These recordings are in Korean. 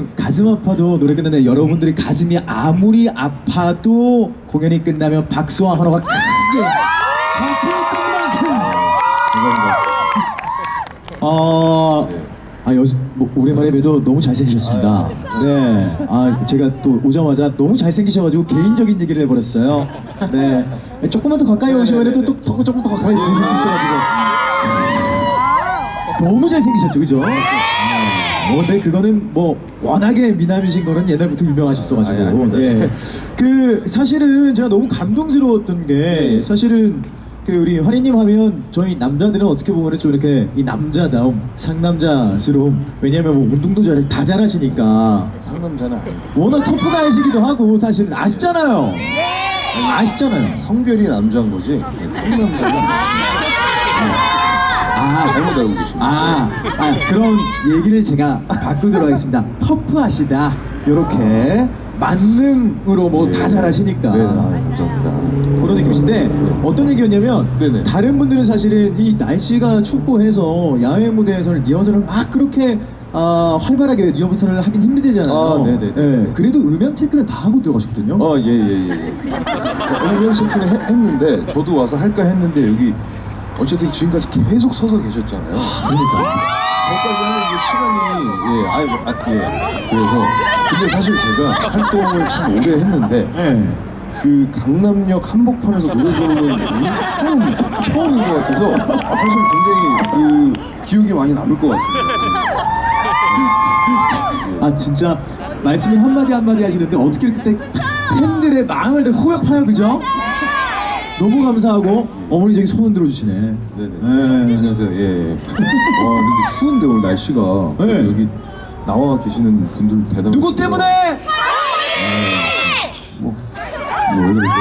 사실 가슴 아파도 노래 끝나는 여러분들이 가슴이 아무리 아파도 공연이 끝나면 박수와 환호가 크게 잡힐 것만큼 어, 아, 여, 뭐, 오랜만에 봬도 너무 잘생기셨습니다. 아, 네. 아, 제가 또 오자마자 너무 잘생기셔가지고 개인적인 얘기를 해버렸어요. 네. 조금만 더 가까이 오시면 또, 또, 또 조금 더 가까이 오실 수 있어가지고. 너무 잘생기셨죠, 그죠? 뭐, 근데 그거는 뭐 워낙에 미남이신 거는 옛날부터 유명하셨어가지고. 아니, 아닙니다. 예. 그 사실은 제가 너무 감동스러웠던 게 네. 사실은 그 우리 환희님 하면 저희 남자들은 어떻게 보면 좀 이렇게 이 남자다움, 상남자스러움. 왜냐면 뭐 운동도 잘해서 다 잘하시니까 상남자는 아니고 워낙 터프가이시기도 하고 사실은 아시잖아요. 아시잖아요. 성별이 남자인 거지 상남자는 아, 잘못 알고 계십니다. 아, 아 그런 얘기를 제가 바꾸도록 하겠습니다. 터프하시다. 요렇게 만능으로 뭐다 예. 잘하시니까. 네, 아, 감사합니다. 그런 느낌이신데 어떤 얘기였냐면 네네. 다른 분들은 사실은 이 날씨가 춥고 해서 야외 무대에서는 리허설을 막 그렇게 아, 활발하게 리허설을 하긴 힘들잖아요. 아, 네네네. 예, 그래도 음향 체크는 다 하고 들어가셨거든요. 어, 예, 예, 예. 예. 음영 체크는 해- 했는데 저도 와서 할까 했는데 여기 어쨌든 지금까지 계속 서서 계셨잖아요. 그러니까. 저까지 하는 게 시간이 예, 아이 뭐, 아, 예. 그래서 근데 사실 제가 활동을 참 오래 했는데 예. 그 강남역 한복판에서 노래 부르는 게 처음 처음인 것 같아서 사실 굉장히 그 기억이 많이 남을 것 같습니다. 아 진짜 말씀을 한마디 한마디 하시는데 어떻게 이렇게 딱 팬들의 마음을 다 후벼파요 그죠? 너무 감사하고 어머니 저기 손 흔 들어 주시네 네네. 네. 안녕하세요. 예. 예. 와 근데 추운데 오늘 날씨가 네. 여기 나와 계시는 분들 대단히 누구 때문에? 뭐왜 그러세요?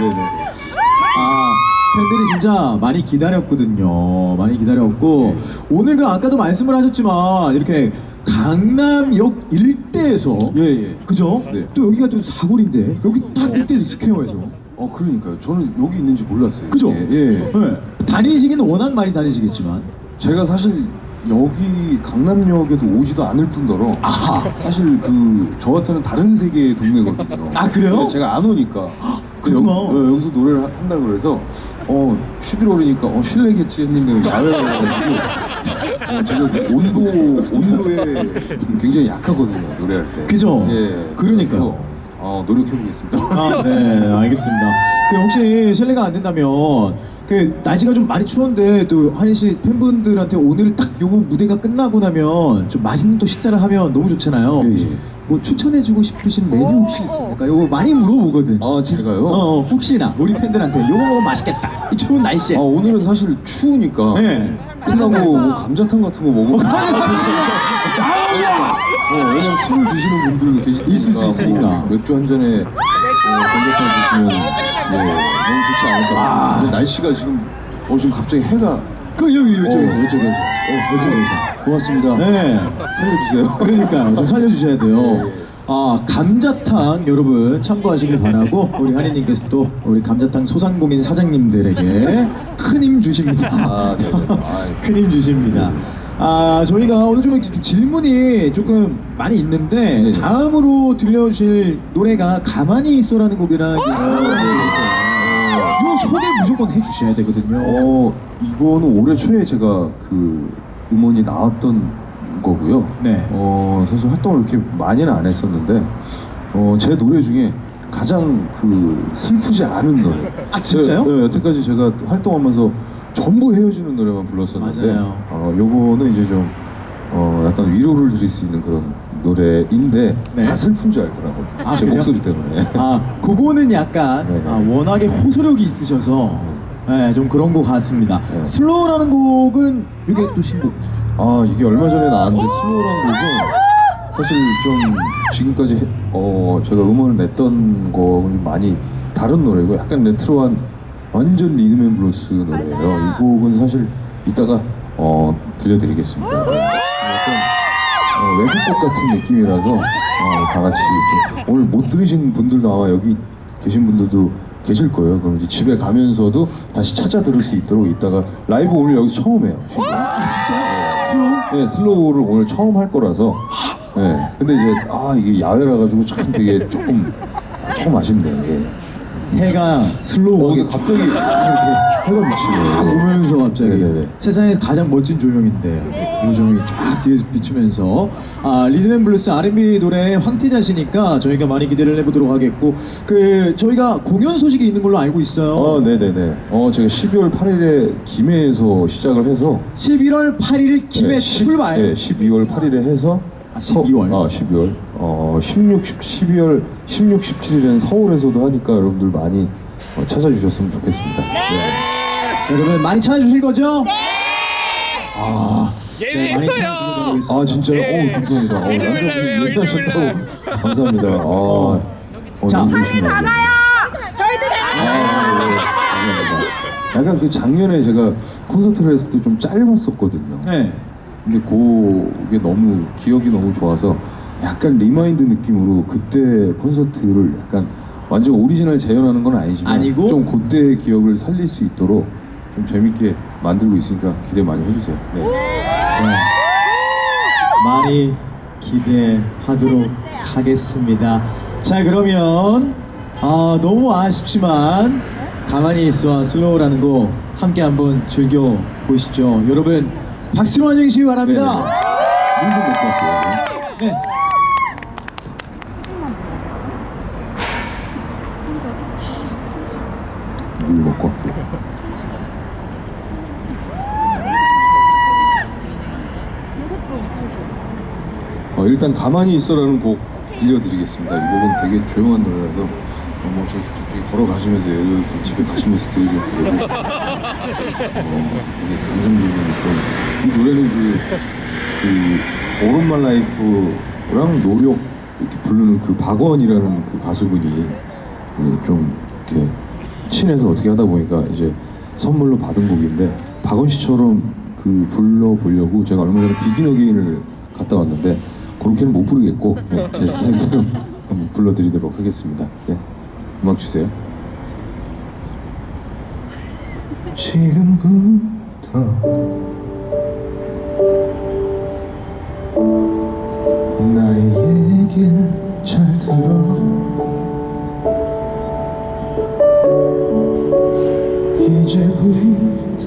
네네. 아 팬들이 진짜 많이 기다렸거든요 많이 기다렸고 오늘도 아까도 말씀을 하셨지만 이렇게 강남역 일대에서 예 예. 그죠? 네. 또 여기가 또 사거리인데 여기 딱 일대에서 스퀘어에서 어 그러니까요. 저는 여기 있는지 몰랐어요. 그죠? 예. 예. 네. 다니시기는 워낙 많이 다니시겠지만 제가 사실 여기 강남역에도 오지도 않을 뿐더러 아하. 사실 그 저 같은 다른 세계의 동네거든요. 아, 그래요? 근데 제가 안 오니까 그렇구나. 여, 어, 여기서 노래를 한- 한다 그래서 어 11월이니까 어 실내겠지 했는데 야외라 가지고 어, 제가 그 온도 온도에 굉장히 약하거든요 노래할 때. 그죠? 예. 그러니까요. 그래서, 어 노력해 보겠습니다. 아, 네, 알겠습니다. 그 혹시 실례가 안 된다면 그 날씨가 좀 많이 추운데 또 한희 씨 팬분들한테 오늘 딱 요거 무대가 끝나고 나면 좀 맛있는 또 식사를 하면 너무 좋잖아요. 예, 예. 뭐 추천해주고 싶으신 메뉴 혹시 있습니까? 요거 많이 물어보거든. 아 제가요? 어, 어, 혹시나 우리 팬들한테 요거 먹으면 맛있겠다. 이 추운 날씨에. 아 오늘은 사실 추우니까 네. 끝나고 뭐 감자탕 같은 거 먹으면 어, 왜냐면 술을 드시는 분들도 계시니까 있을 수 있으니까. 뭐 맥주 한 잔에 어, 감자탕 드시면 예, 너무 좋지 않을까 아. 근데 날씨가 지금 어 지금 갑자기 해가 그 여기 이쪽에서 어. 이쪽에서 어, 이쪽에서. 고맙습니다 네. 살려주세요 그러니까요. 좀 살려주셔야 돼요. 네. 아 감자탕 여러분 참고하시길 바라고 우리 한희님께서 또 우리 감자탕 소상공인 사장님들에게 큰 힘 주십니다. 아, 네네. 아이. 큰힘 주십니다. 아 저희가 오늘 좀 이렇게 좀 질문이 조금 많이 있는데. 다음으로 들려주실 노래가 가만히 있어라는 게 이거 소개 무조건 해주셔야 되거든요. 어 이거는 올해 초에 제가 그 음원이 나왔던 거고요. 네. 어 사실 활동을 이렇게 많이는 안 했었는데 어 제 노래 중에 가장 그 슬프지 않은 노래. 아, 진짜요? 네, 네, 여태까지 제가 활동하면서 전부 헤어지는 노래만 불렀었는데 맞아요. 어 요거는 이제 좀 어, 약간 위로를 드릴 수 있는 그런 노래인데 네. 다 슬픈 줄 알더라고요. 아, 제 그래요? 목소리 때문에. 아, 그거는 약간 네 네. 아, 워낙에 호소력이 있으셔서 네, 좀 그런 것 같습니다. 네. 슬로우라는 곡은 이게 또 신곡. 아 이게 얼마 전에 나왔는데 슬로우라는 곡은 사실 좀 지금까지 해- 어 제가 음원을 냈던 거는 많이 다른 노래고 약간 레트로한 완전 리듬앤블루스 노래예요. 이 곡은 사실 이따가 어 들려드리겠습니다. 어, 외국곡 같은 느낌이라서 어, 다 같이 좀 오늘 못 들으신 분들도 아마 여기 계신 분들도 계실 거예요. 그럼 이제 집에 가면서도 다시 찾아 들을 수 있도록 이따가 라이브 오늘 여기서 처음 해요. 신곡. 아, 진짜? 슬로우? 네, 슬로우를 오늘 처음 할 거라서. 네. 근데 이제 아 이게 야외라 가지고 참 되게 조금 조금 아쉽네요. 이게. 해가 슬로우 어, 이게 갑자기 이렇게 해가 딱 비치네요. 오면서 갑자기 네네네. 세상에서 가장 멋진 조명인데 이 조명이 쫙 뒤에서 비추면서 아 리듬앤블루스 R&B 노래 황태자시니까 저희가 많이 기대를 해보도록 하겠고 그 저희가 공연 소식이 있는 걸로 알고 있어요. 어, 네네네. 어, 제가 12월 8일에 김해에서 시작을 해서 11월 8일 김해 네, 십- 출발. 네, 12월 8일에 해서 아, 12월. 서, 아, 12월. 어, 16, 10, 12월 16, 17일에는 서울에서도 하니까 여러분들 많이 어, 찾아주셨으면 좋겠습니다. 네. 여러분 많이 찾아주실 거죠? 네. 아, 네, 예매했어요. 하겠습니다. 아 진짜요? 어 감사합니다. 어, 남자분이 예매하셨다고 감사합니다. 아, 어, 자. 너무 열심히 하네요. 저희도 아, 네, 감사합니다. 약간 그 작년에 제가 콘서트를 했을 때 좀 짧았었거든요. 네. 근데 그게 너무 기억이 너무 좋아서 약간 리마인드 느낌으로 그때 콘서트를 약간 완전 오리지널 재현하는 건 아니지만 아니고? 좀 그때의 기억을 살릴 수 있도록 좀 재밌게 만들고 있으니까 기대 많이 해주세요. 네. 네. 많이 기대하도록 하겠습니다. 자 그러면 아, 너무 아쉽지만 가만히 있어와 슬로우라는 곡 함께 한번 즐겨 보시죠. 여러분 박수로 환영해 주시기 바랍니다. 갈게요. 네. 물 먹고 갈게요. 어, 일단 가만히 있어라는 곡 들려드리겠습니다. 이 곡은 되게 조용한 노래라서 어, 뭐 저, 저쪽에 걸어가시면서 이렇게 집에 가시면서 들으셔도 되고 어, 되게 감성적인 좀이 노래는 그, 그 오른말 라이프랑 노력 이렇게 부르는 그 박원이라는 그 가수분이 그 좀 이렇게 친해서 어떻게 하다 보니까 이제 선물로 받은 곡인데 박원 씨처럼 그 불러 보려고 제가 얼마 전에 비긴 어게인을 갔다 왔는데 그렇게는 못 부르겠고 네, 제 스타일대로 한번 불러드리도록 하겠습니다. 네, 음악 주세요. 지금부터 나의 얘길 잘 들어 이제부터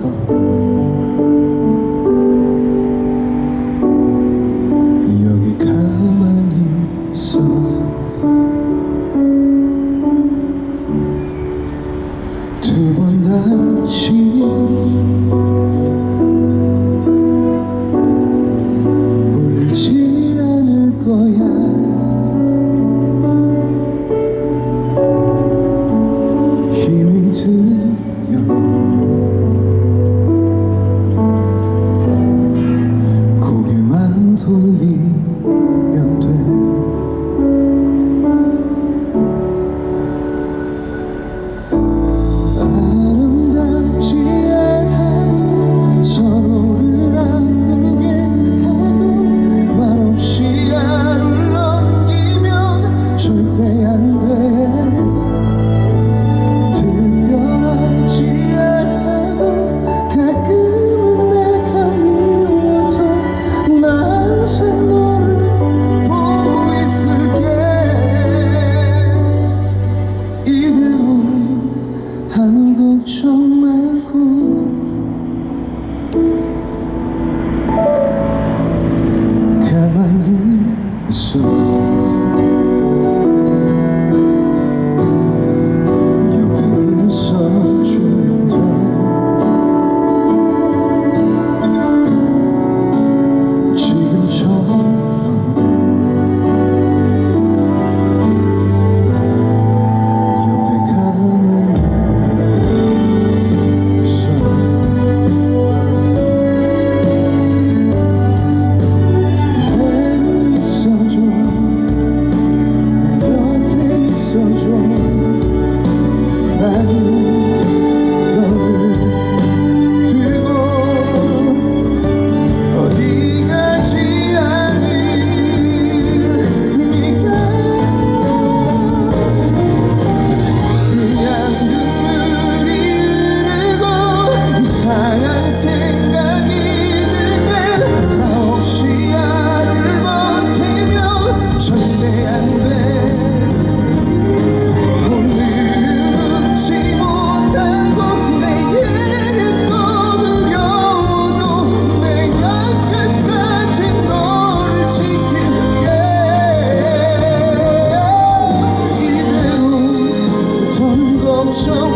chão.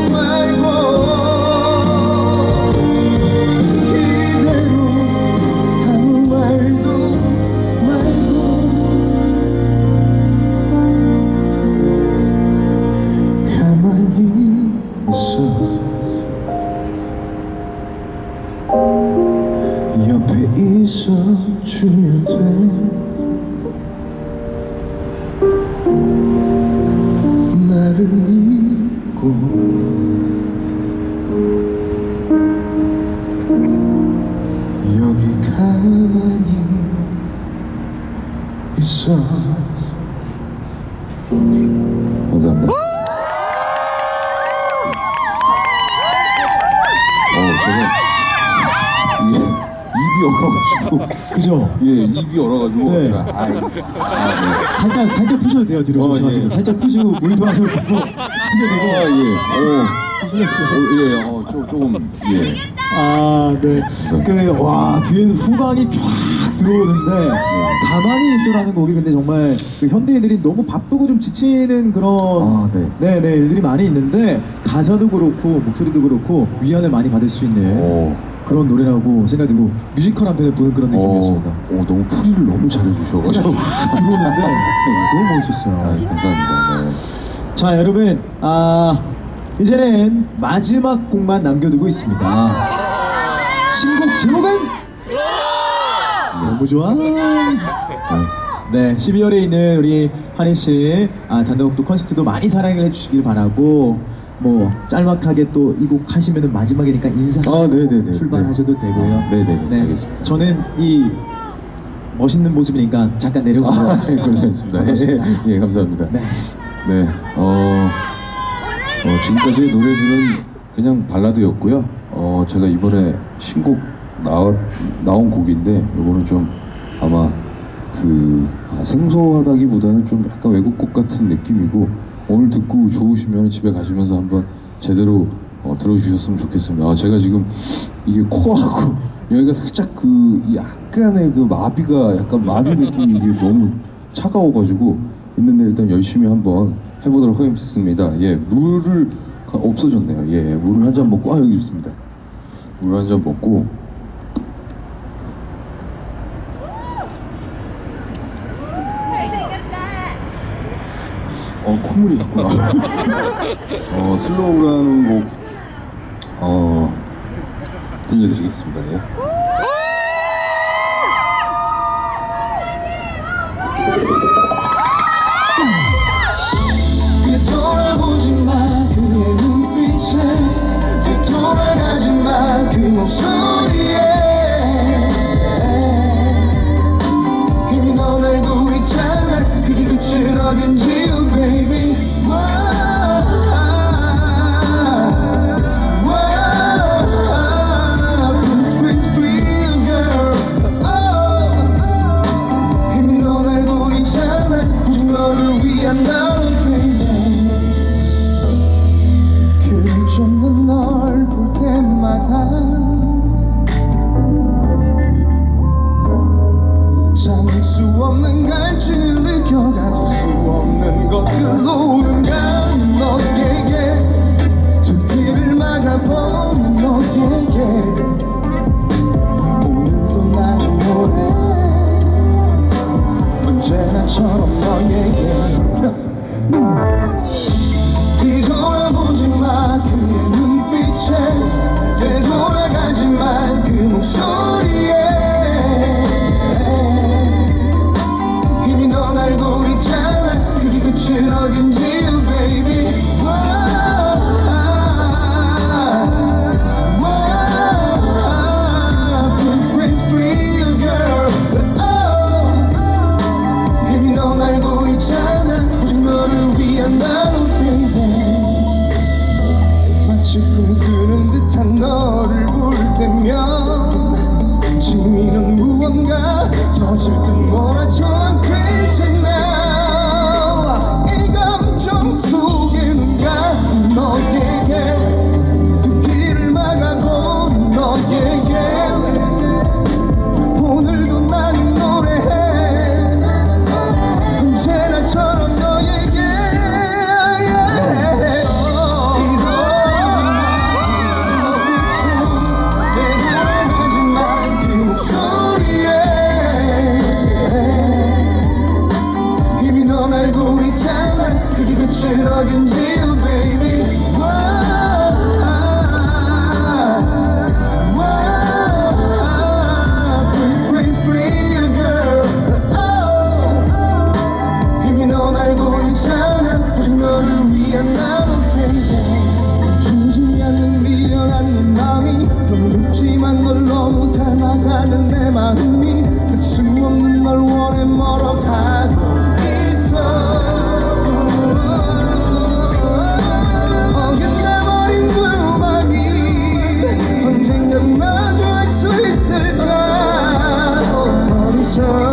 얼어가지고 그죠? 예 입이 얼어가지고 네. 제가 아이 아, 살짝 살짝 푸셔도 돼요 뒤로 어, 조심하시고 예. 살짝 푸시고 물도 하셔도 되고 푸셔도 네. 아, 되고 예. 어, 푸시겠어요. 어, 예, 어, 조, 조금, 예. 아, 네. 그, 와, 뒤에서 후광이 쫙 들어오는데, 가만히 있어라는 곡이 근데 정말 그 현대인들이 너무 바쁘고 좀 지치는 그런. 아, 네. 네, 네, 일들이 많이 있는데, 가사도 그렇고, 목소리도 그렇고, 위안을 많이 받을 수 있는 어, 그런 노래라고 생각이 들고, 뮤지컬 한 편을 보는 그런 느낌이었습니다. 어, 너무 풀이를 너무 잘해주셔가지고. 쫙 들어오는데, 너무 아, 멋있었어요. 감사합니다. 네. 자 여러분 아 이제는 마지막 곡만 남겨두고 있습니다 신곡 제목은 너무 좋아 네 12월에 있는 우리 한희 씨 아, 단독도 콘서트도 많이 사랑을 해주시길 바라고 뭐 짤막하게 또 이 곡 하시면은 마지막이니까 인사 아, 네네네. 출발하셔도 네. 되고요 아, 네네 네. 알겠습니다. 저는 이 멋있는 모습이니까 잠깐 내려가고 아, 네, 고생하셨습니다. 반갑습니다. 예, 예, 감사합니다. 네. 네, 어, 어, 지금까지의 노래들은 그냥 발라드였고요. 어, 제가 이번에 신곡 나와, 나온 곡인데, 이거는 좀 아마 그 아, 생소하다기보다는 좀 약간 외국곡 같은 느낌이고, 오늘 듣고 좋으시면 집에 가시면서 한번 제대로 어, 들어주셨으면 좋겠습니다. 아, 제가 지금 이게 코하고 여기가 살짝 그 약간의 그 마비가 약간 마비 느낌이 이게 너무 차가워가지고 있는데 일단 열심히 한번 해보도록 하겠습니다. 예, 물을 가- 없어졌네요. 예, 물을 한 잔 먹고 아 여기 있습니다. 물 한 잔 먹고 어 콧물이 자꾸 나. 어 슬로우라는 곡 어, 들려드리겠습니다. 예. 뒤돌아보지 마 그의 눈빛에 뒤돌아가지 마그 목소리에 이미 넌 알고 있잖아 그게 끝은 어딘지 너를 again. 마음이 수 없는 널 원해 멀어 가고 언젠가 마주할 수 있을까? 어, 머리속